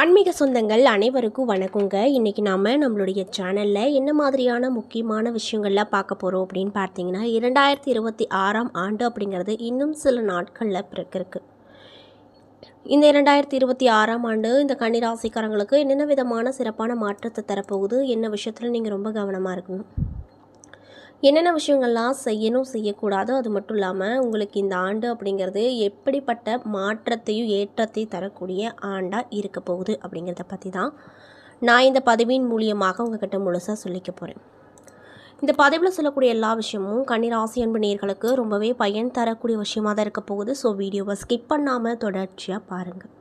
ஆன்மீக சொந்தங்கள் அனைவருக்கும் வணக்கங்க. இன்றைக்கி நாம் நம்மளுடைய சேனலில் என்ன மாதிரியான முக்கியமான விஷயங்கள்லாம் பார்க்க போகிறோம் அப்படின்னு பார்த்தீங்கன்னா இரண்டாயிரத்தி இருபத்தி ஆறாம் ஆண்டு அப்படிங்கிறது இன்னும் சில நாட்களில் பிறக்கிருக்கு. இந்த இரண்டாயிரத்தி இருபத்தி ஆறாம் ஆண்டு இந்த கன்னிராசிக்காரங்களுக்கு என்னென்ன விதமான சிறப்பான மாற்றத்தை தரப்போகுது? என்ன விஷயத்தில் நீங்கள் ரொம்ப கவனமாக இருக்கணும்? என்னென்ன விஷயங்கள்லாம் செய்யணும் செய்யக்கூடாதோ அது மட்டும் இல்லாமல் உங்களுக்கு இந்த ஆண்டு அப்படிங்கிறது எப்படிப்பட்ட மாற்றத்தையும் ஏற்றத்தையும் தரக்கூடிய ஆண்டாக இருக்க போகுது அப்படிங்கிறத பற்றி தான் நான் இந்த பதவியின் மூலியமாக உங்ககிட்ட முழுசாக சொல்லிக்க போகிறேன் இந்த பதவியில் சொல்லக்கூடிய எல்லா விஷயமும் கன்னிராசி அன்பு நேர்களுக்கு ரொம்பவே பயன் தரக்கூடிய விஷயமாக தான் இருக்க போகுது. ஸோ வீடியோவை ஸ்கிப் பண்ணாமல் தொடர்ச்சியாக பாருங்கள்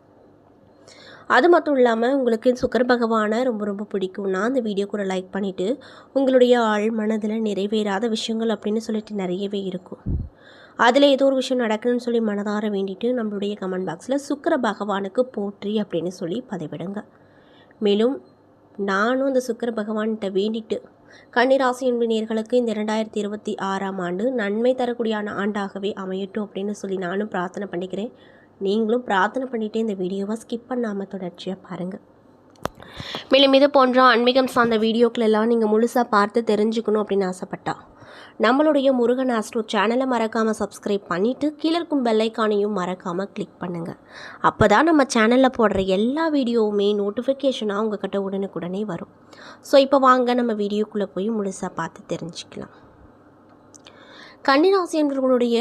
அது மட்டும் இல்லாமல் உங்களுக்கு சுக்கர பகவானை ரொம்ப ரொம்ப பிடிக்கும்னா அந்த வீடியோ கூட லைக் பண்ணிவிட்டு உங்களுடைய ஆள் மனதில் நிறைவேறாத விஷயங்கள் அப்படின்னு சொல்லிட்டு நிறையவே இருக்கும். அதில் ஏதோ ஒரு விஷயம் நடக்குதுன்னு சொல்லி மனதார வேண்டிட்டு நம்மளுடைய கமெண்ட் பாக்ஸில் சுக்கர பகவானுக்கு போற்றி அப்படின்னு சொல்லி பதிவிடுங்க. மேலும் நானும் அந்த சுக்கர பகவான்கிட்ட வேண்டிட்டு கன்னிராசி என்பினியர்களுக்கு இந்த இரண்டாயிரத்தி இருபத்தி ஆறாம் ஆண்டு நன்மை தரக்கூடியான ஆண்டாகவே அமையட்டும் அப்படின்னு சொல்லி நானும் பிரார்த்தனை பண்ணிக்கிறேன். நீங்களும் பிரார்த்தனை பண்ணிவிட்டு இந்த வீடியோவை ஸ்கிப் பண்ணாமல் தொடர்ச்சியாக பாருங்கள் மேலும் இது போன்ற ஆன்மீகம் சார்ந்த வீடியோக்கள் எல்லாம் நீங்கள் முழுசாக பார்த்து தெரிஞ்சுக்கணும் அப்படின்னு ஆசைப்பட்டா நம்மளுடைய முருகன் ஆஸ்ட்ரோ சேனலை மறக்காமல் சப்ஸ்கிரைப் பண்ணிவிட்டு கீழே இருக்கும் பெல்லைக்கானையும் மறக்காமல் கிளிக் பண்ணுங்கள் அப்போ தான் நம்ம சேனலில் போடுற எல்லா வீடியோவுமே நோட்டிஃபிகேஷனாக உங்ககிட்ட உடனுக்குடனே வரும். ஸோ இப்போ வாங்க நம்ம வீடியோக்குள்ளே போய் முழுசாக பார்த்து தெரிஞ்சுக்கலாம். கன்னிராசி என்பவர்களுடைய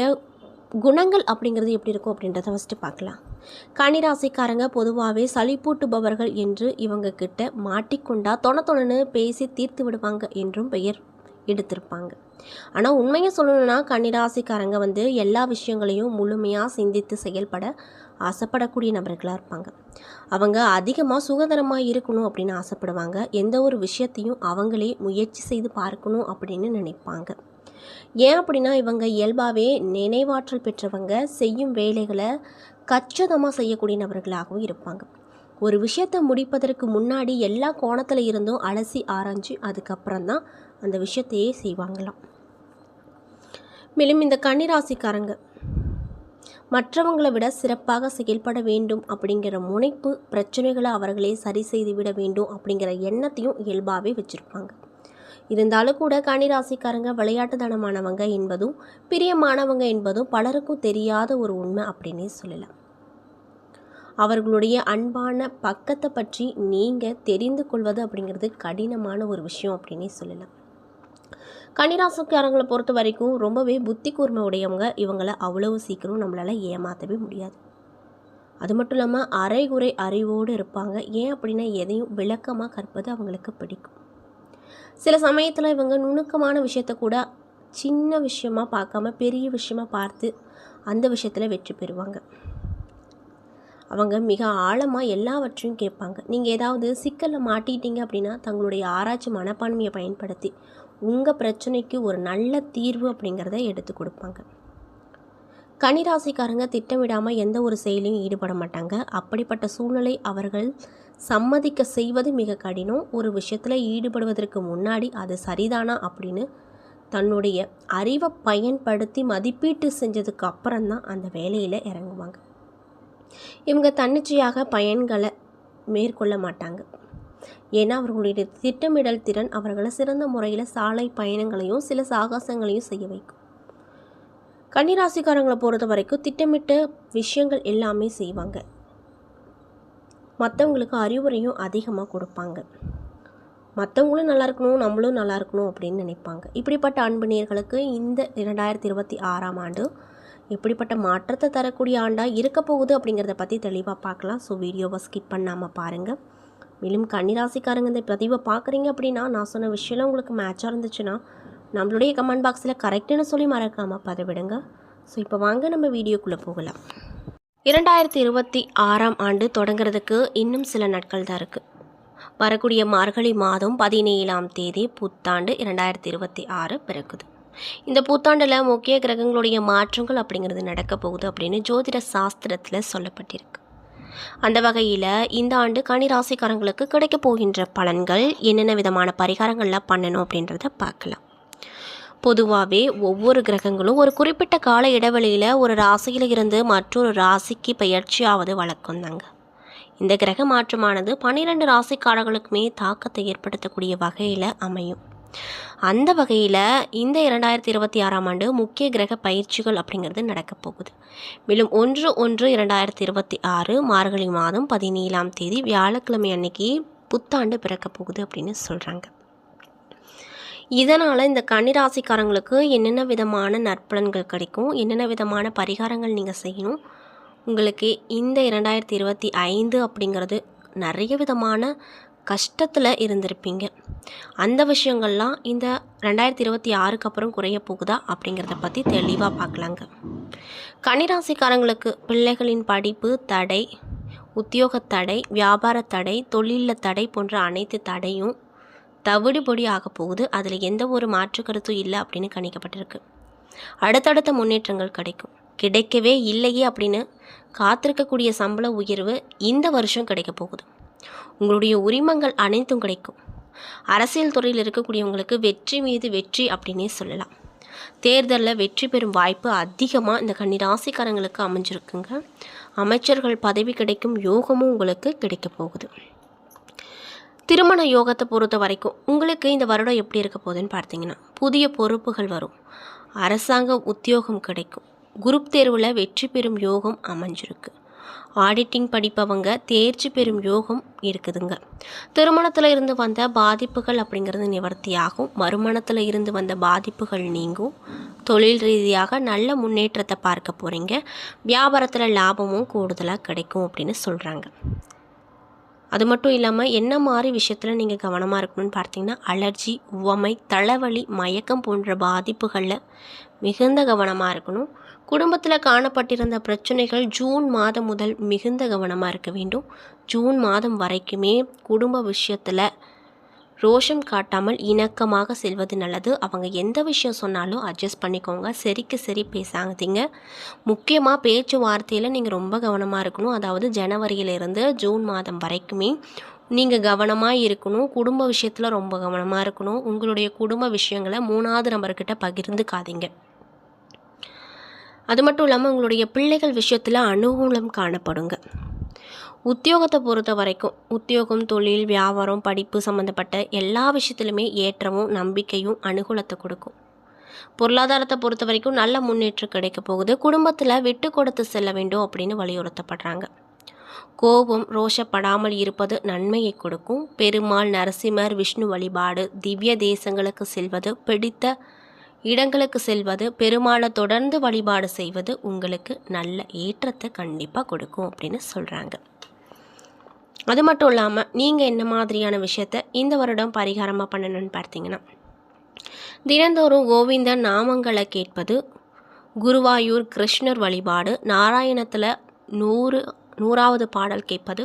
குணங்கள் அப்படிங்கிறது எப்படி இருக்கும் அப்படின்றத ஃபஸ்ட்டு பார்க்கலாம். கனிராசிக்காரங்க பொதுவாகவே சளிப்பூட்டுபவர்கள் என்று இவங்க கிட்ட மாட்டிக்கொண்டா தொண தொணன்னு பேசி தீர்த்து விடுவாங்க என்றும் பெயர் எடுத்திருப்பாங்க. ஆனால் உண்மையை சொல்லணும்னா கன்னிராசிக்காரங்க வந்து எல்லா விஷயங்களையும் முழுமையாக சிந்தித்து செயல்பட ஆசைப்படக்கூடிய நபர்களாக இருப்பாங்க. அவங்க அதிகமாக சுதந்திரமாக இருக்கணும் அப்படின்னு ஆசைப்படுவாங்க. எந்த ஒரு விஷயத்தையும் அவங்களே முயற்சி செய்து பார்க்கணும் அப்படின்னு நினைப்பாங்க. ஏன் அப்படின்னா இவங்க இயல்பாகவே நினைவாற்றல் பெற்றவங்க செய்யும் வேலைகளை கச்சிதமாக செய்யக்கூடிய நபர்களாகவும் இருப்பாங்க. ஒரு விஷயத்தை முடிப்பதற்கு முன்னாடி எல்லா கோணத்தில் இருந்தும் அலசி ஆராய்ஞ்சு அதுக்கப்புறம் தான் அந்த விஷயத்தையே செய்வாங்களாம். மேலும் இந்த கன்னிராசிக்காரங்க மற்றவங்களை விட சிறப்பாக செயல்பட வேண்டும் அப்படிங்கிற முனைப்பு பிரச்சனைகளை அவர்களே சரி செய்து விட வேண்டும் அப்படிங்கிற எண்ணத்தையும் இயல்பாகவே வச்சுருப்பாங்க. இருந்தாலும் கூட கன்னிராசிக்காரங்க விளையாட்டுத்தனமானவங்க என்பதும் பிரியமானவங்க என்பதும் பலருக்கும் தெரியாத ஒரு உண்மை அப்படின்னே சொல்லலாம். அவர்களுடைய அன்பான பக்கத்தை பற்றி நீங்கள் தெரிந்து கொள்வது அப்படிங்கிறது கடினமான ஒரு விஷயம் அப்படின்னே சொல்லலாம். கன்னிராசிக்காரங்களை பொறுத்த வரைக்கும் ரொம்பவே புத்தி கூர்மை உடையவங்க இவங்களை அவ்வளவு சீக்கிரம் நம்மளால் ஏமாற்றவே முடியாது. அது மட்டும் இல்லாமல் அரைகுறை அறிவோடு இருப்பாங்க. ஏன் அப்படின்னா எதையும் விளக்கமாக கற்பது அவங்களுக்கு பிடிக்கும். சில சமயத்தில் இவங்க நுணுக்கமான விஷயத்த கூட சின்ன விஷயமா பார்க்காம பெரிய விஷயமா பார்த்து அந்த விஷயத்தில் வெற்றி பெறுவாங்க. அவங்க மிக ஆழமாக எல்லாவற்றையும் கேட்பாங்க. நீங்கள் ஏதாவது சிக்கலில் மாட்டிட்டீங்க அப்படின்னா தங்களுடைய ஆராய்ச்சி மனப்பான்மையை பயன்படுத்தி உங்கள் பிரச்சனைக்கு ஒரு நல்ல தீர்வு அப்படிங்கிறத எடுத்து கொடுப்பாங்க. கனிராசிக்காரங்க திட்டமிடாமல் எந்த ஒரு செயலையும் ஈடுபட மாட்டாங்க. அப்படிப்பட்ட சூழ்நிலை அவர்கள் சம்மதிக்க செய்வது மிக கடினம். ஒரு விஷயத்தில் ஈடுபடுவதற்கு முன்னாடி அது சரிதானா அப்படின்னு தன்னுடைய அறிவை பயன்படுத்தி மதிப்பீட்டு செஞ்சதுக்கு அப்புறம் தான் அந்த வேலையில் இறங்குவாங்க. இவங்க தன்னிச்சையாக பயன்களை மேற்கொள்ள மாட்டாங்க. ஏன்னா அவர்களுடைய திட்டமிடல் திறன் அவர்களை சிறந்த முறையில் சாலை பயணங்களையும் சில சாகசங்களையும் செய்ய வைக்கும். கன்னிராசிக்காரங்களை பொறுத்த வரைக்கும் திட்டமிட்ட விஷயங்கள் எல்லாமே செய்வாங்க. மற்றவங்களுக்கு அறிவுரையும் அதிகமாக கொடுப்பாங்க. மற்றவங்களும் நல்லா இருக்கணும் நம்மளும் நல்லா இருக்கணும் அப்படின்னு நினைப்பாங்க. இப்படிப்பட்ட அன்பு நேர்களுக்கு இந்த இரண்டாயிரத்தி இருபத்தி ஆறாம் ஆண்டு எப்படிப்பட்ட மாற்றத்தை தரக்கூடிய ஆண்டாக இருக்க போகுது அப்படிங்கிறத பற்றி தெளிவாக பார்க்கலாம். ஸோ வீடியோவை ஸ்கிப் பண்ணாமல் பாருங்கள் மேலும் கன்னிராசிக்காரங்க இந்த பதிவை பார்க்குறீங்க அப்படின்னா நான் சொன்ன விஷயம்லாம் உங்களுக்கு மேட்சாக இருந்துச்சுன்னா நம்மளுடைய கமெண்ட் பாக்ஸில் கரெக்டுன்னு சொல்லி மறக்காமல் பதிவிடுங்க. ஸோ இப்போ வாங்க நம்ம வீடியோக்குள்ளே போகலாம். இரண்டாயிரத்தி இருபத்தி ஆறாம் ஆண்டு தொடங்குறதுக்கு இன்னும் சில நாட்கள் தான் இருக்குது வரக்கூடிய மார்கழி மாதம் பதினேழாம் தேதி புத்தாண்டு இரண்டாயிரத்தி இருபத்தி ஆறு பிறக்குது. இந்த புத்தாண்டில் முக்கிய கிரகங்களுடைய மாற்றங்கள் அப்படிங்கிறது நடக்க போகுது அப்படின்னு ஜோதிட சாஸ்திரத்தில் சொல்லப்பட்டிருக்கு. அந்த வகையில் இந்த ஆண்டு கன்னிராசிக்காரங்களுக்கு கிடைக்க போகின்ற பலன்கள் என்னென்ன விதமான பரிகாரங்கள்லாம் பண்ணணும் அப்படின்றத பார்க்கலாம். பொதுவாகவே ஒவ்வொரு கிரகங்களும் ஒரு குறிப்பிட்ட கால இடைவெளியில் ஒரு ராசியில் இருந்து மற்றொரு ராசிக்கு பயிற்சியாவது வழக்கம் தாங்க இந்த கிரக மாற்றமானது பன்னிரெண்டு ராசிக்காரர்களுக்குமே தாக்கத்தை ஏற்படுத்தக்கூடிய வகையில் அமையும். அந்த வகையில் இந்த இரண்டாயிரத்தி இருபத்தி ஆறாம் ஆண்டு முக்கிய கிரக பயிற்சிகள் அப்படிங்கிறது நடக்கப் போகுது. மேலும் ஒன்று ஒன்று இரண்டாயிரத்தி இருபத்தி ஆறு மார்கழி மாதம் பதினேழாம் தேதி வியாழக்கிழமை அன்னைக்கு புத்தாண்டு பிறக்கப் போகுது அப்படின்னு சொல்கிறாங்க இதனால் இந்த கன்னிராசிக்காரங்களுக்கு என்னென்ன விதமான நற்பலன்கள் கிடைக்கும்? என்னென்ன விதமான பரிகாரங்கள் நீங்கள் செய்யணும்? உங்களுக்கு இந்த இரண்டாயிரத்தி இருபத்தி ஐந்து அப்படிங்கிறது நிறைய விதமான கஷ்டத்தில் இருந்திருப்பீங்க. அந்த விஷயங்கள்லாம் இந்த ரெண்டாயிரத்தி இருபத்தி ஆறுக்கு அப்புறம் குறைய போகுதா அப்படிங்கிறத பற்றி தெளிவாக பார்க்கலாங்க கன்னிராசிக்காரங்களுக்கு பிள்ளைகளின் படிப்பு தடை உத்தியோக தடை வியாபார தடை தொழிலில் தடை போன்ற அனைத்து தடையும் தவிடுபொடி ஆக போகுது. அதில் எந்த ஒரு மாற்று கருத்தும் இல்லை அப்படின்னு கணிக்கப்பட்டிருக்கு. அடுத்தடுத்த முன்னேற்றங்கள் கிடைக்கும். கிடைக்கவே இல்லையே அப்படின்னு காத்திருக்கக்கூடிய சம்பள உயர்வு இந்த வருஷம் கிடைக்க போகுது. உங்களுடைய உரிமங்கள் அனைத்தும் கிடைக்கும். அரசியல் துறையில் இருக்கக்கூடியவங்களுக்கு வெற்றி மீது வெற்றி அப்படின்னே சொல்லலாம். தேர்தலில் வெற்றி பெறும் வாய்ப்பு அதிகமாக இந்த கன்னிராசிக்காரங்களுக்கு அமைஞ்சிருக்குங்க. அமைச்சர்கள் பதவி கிடைக்கும் யோகமும் உங்களுக்கு கிடைக்க போகுது. திருமண யோகத்தை பொறுத்த வரைக்கும் உங்களுக்கு இந்த வருடம் எப்படி இருக்க போகுதுன்னு பார்த்தீங்கன்னா புதிய பொறுப்புகள் வரும். அரசாங்க உத்தியோகம் கிடைக்கும். குரூப் தேர்வில் வெற்றி பெறும் யோகம் அமைஞ்சிருக்கு. ஆடிட்டிங் படிப்பவங்க தேர்ச்சி பெறும் யோகம் இருக்குதுங்க. திருமணத்தில் இருந்து வந்த பாதிப்புகள் அப்படிங்கிறது நிவர்த்தியாகும். மறுமணத்தில் இருந்து வந்த பாதிப்புகள் நீங்கும். தொழில் ரீதியாக நல்ல முன்னேற்றத்தை பார்க்க போகிறீங்க வியாபாரத்தில் லாபமும் கூடுதலாக கிடைக்கும் அப்படின்னு சொல்கிறாங்க அது மட்டும் இல்லாமல் என்ன மாதிரி விஷயத்தில் நீங்கள் கவனமாக இருக்கணும்னு பார்த்தீங்கன்னா அலர்ஜி உவமை தலைவலி மயக்கம் போன்ற பாதிப்புகளில் மிகுந்த கவனமாக இருக்கணும். குடும்பத்தில் காணப்பட்டிருந்த பிரச்சனைகள் ஜூன் மாதம் முதல் மிகுந்த கவனமாக இருக்க வேண்டும். ஜூன் மாதம் வரைக்குமே குடும்ப விஷயத்தில் ரோஷம் காட்டாமல் இணக்கமாக செல்வது நல்லது. அவங்க எந்த விஷயம் சொன்னாலும் அட்ஜஸ்ட் பண்ணிக்கோங்க. சரிக்கு சரி பேசாதீங்க. முக்கியமாக பேச்சுவார்த்தையில் நீங்கள் ரொம்ப கவனமாக இருக்கணும். அதாவது ஜனவரியிலிருந்து ஜூன் மாதம் வரைக்குமே நீங்கள் கவனமாக இருக்கணும். குடும்ப விஷயத்தில் ரொம்ப கவனமாக இருக்கணும். உங்களுடைய குடும்ப விஷயங்களை மூணாவது நபர்கிட்ட பகிர்ந்துக்காதீங்க. அது மட்டும் இல்லாமல் உங்களுடைய பிள்ளைகள் விஷயத்தில் அனுகூலம் காணப்படுங்க. உத்தியோகத்தை பொறுத்த வரைக்கும் உத்தியோகம் தொழில் வியாபாரம் படிப்பு சம்மந்தப்பட்ட எல்லா விஷயத்துலையுமே ஏற்றமும் நம்பிக்கையும் அனுகூலத்தை கொடுக்கும். பொருளாதாரத்தை பொறுத்த வரைக்கும் நல்ல முன்னேற்றம் கிடைக்க போகுது. குடும்பத்தில் விட்டு கொடுத்து செல்ல வேண்டும் அப்படின்னு வலியுறுத்தப்படுறாங்க. கோபம் ரோஷப்படாமல் இருப்பது நன்மையை கொடுக்கும். பெருமாள் நரசிம்மர் விஷ்ணு வழிபாடு திவ்ய தேசங்களுக்கு செல்வது பிடித்த இடங்களுக்கு செல்வது பெருமாளை தொடர்ந்து வழிபாடு செய்வது உங்களுக்கு நல்ல ஏற்றத்தை கண்டிப்பாக கொடுக்கும் அப்படின்னு சொல்கிறாங்க அது மட்டும் இல்லாமல் நீங்கள் என்ன மாதிரியான விஷயத்த இந்த வருடம் பரிகாரமாக பண்ணணும்னு பார்த்தீங்கன்னா தினந்தோறும் கோவிந்தன் நாமங்களை கேட்பது குருவாயூர் கிருஷ்ணர் வழிபாடு நாராயணத்தில் நூறு நூறாவது பாடல் கேட்பது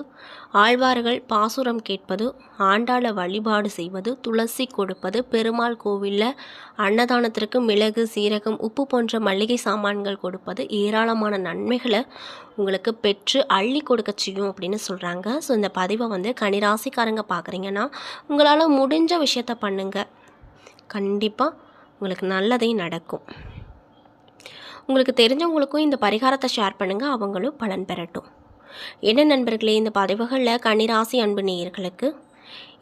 ஆழ்வார்கள் பாசுரம் கேட்பது ஆண்டாள வழிபாடு செய்வது துளசி கொடுப்பது பெருமாள் கோவிலில் அன்னதானத்திற்கு மிளகு சீரகம் உப்பு போன்ற மளிகை சாமான்கள் கொடுப்பது ஏராளமான நன்மைகளை உங்களுக்கு பெற்று அள்ளி கொடுக்க செய்யும் அப்படின்னு சொல்கிறாங்க ஸோ இந்த பதிவை வந்து கனிராசிக்காரங்க பார்க்குறீங்கன்னா உங்களால் முடிஞ்ச விஷயத்த பண்ணுங்கள் கண்டிப்பாக உங்களுக்கு நல்லதே நடக்கும். உங்களுக்கு தெரிஞ்சவங்களுக்கும் இந்த பரிகாரத்தை ஷேர் பண்ணுங்கள் அவங்களும் பலன் பெறட்டும். என்ன நண்பர்களே இந்த பதிவுகளில் கன்னிராசி அன்பு நேயர்களுக்கு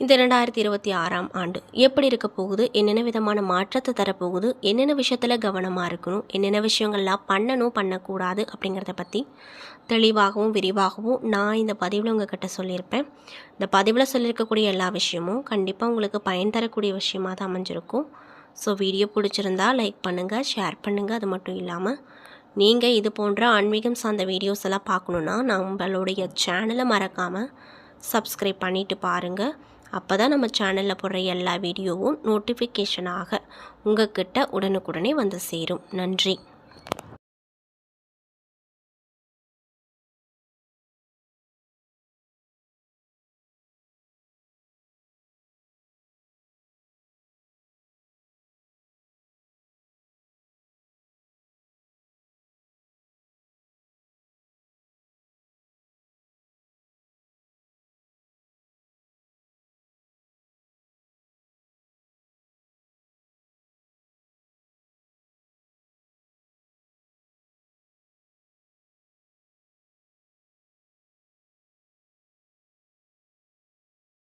இந்த ரெண்டாயிரத்தி இருபத்தி ஆறாம் ஆண்டு எப்படி இருக்க போகுது? என்னென்ன விதமான மாற்றத்தை தரப்போகுது? என்னென்ன விஷயத்தில் கவனமாக இருக்கணும்? என்னென்ன விஷயங்கள்லாம் பண்ணணும் பண்ணக்கூடாது அப்படிங்கிறத பற்றி தெளிவாகவும் விரிவாகவும் நான் இந்த பதிவில் உங்ககிட்ட சொல்லியிருப்பேன். இந்த பதிவில் சொல்லியிருக்கக்கூடிய எல்லா விஷயமும் கண்டிப்பாக உங்களுக்கு பயன் தரக்கூடிய விஷயமாக தான் அமைஞ்சிருக்கும். ஸோ வீடியோ பிடிச்சிருந்தா லைக் பண்ணுங்கள் ஷேர் பண்ணுங்கள் அது மட்டும் இல்லாமல் நீங்கள் இது போன்ற ஆன்மீகம் சார்ந்த வீடியோஸ் எல்லாம் பார்க்கணுன்னா நம்மளுடைய சேனலை மறக்காமல் சப்ஸ்கிரைப் பண்ணிவிட்டு பாருங்கள் அப்போ தான் நம்ம சேனலில் போடுற எல்லா வீடியோவும் நோட்டிஃபிகேஷனாக உங்கள் கிட்ட உடனுக்குடனே வந்து சேரும். நன்றி.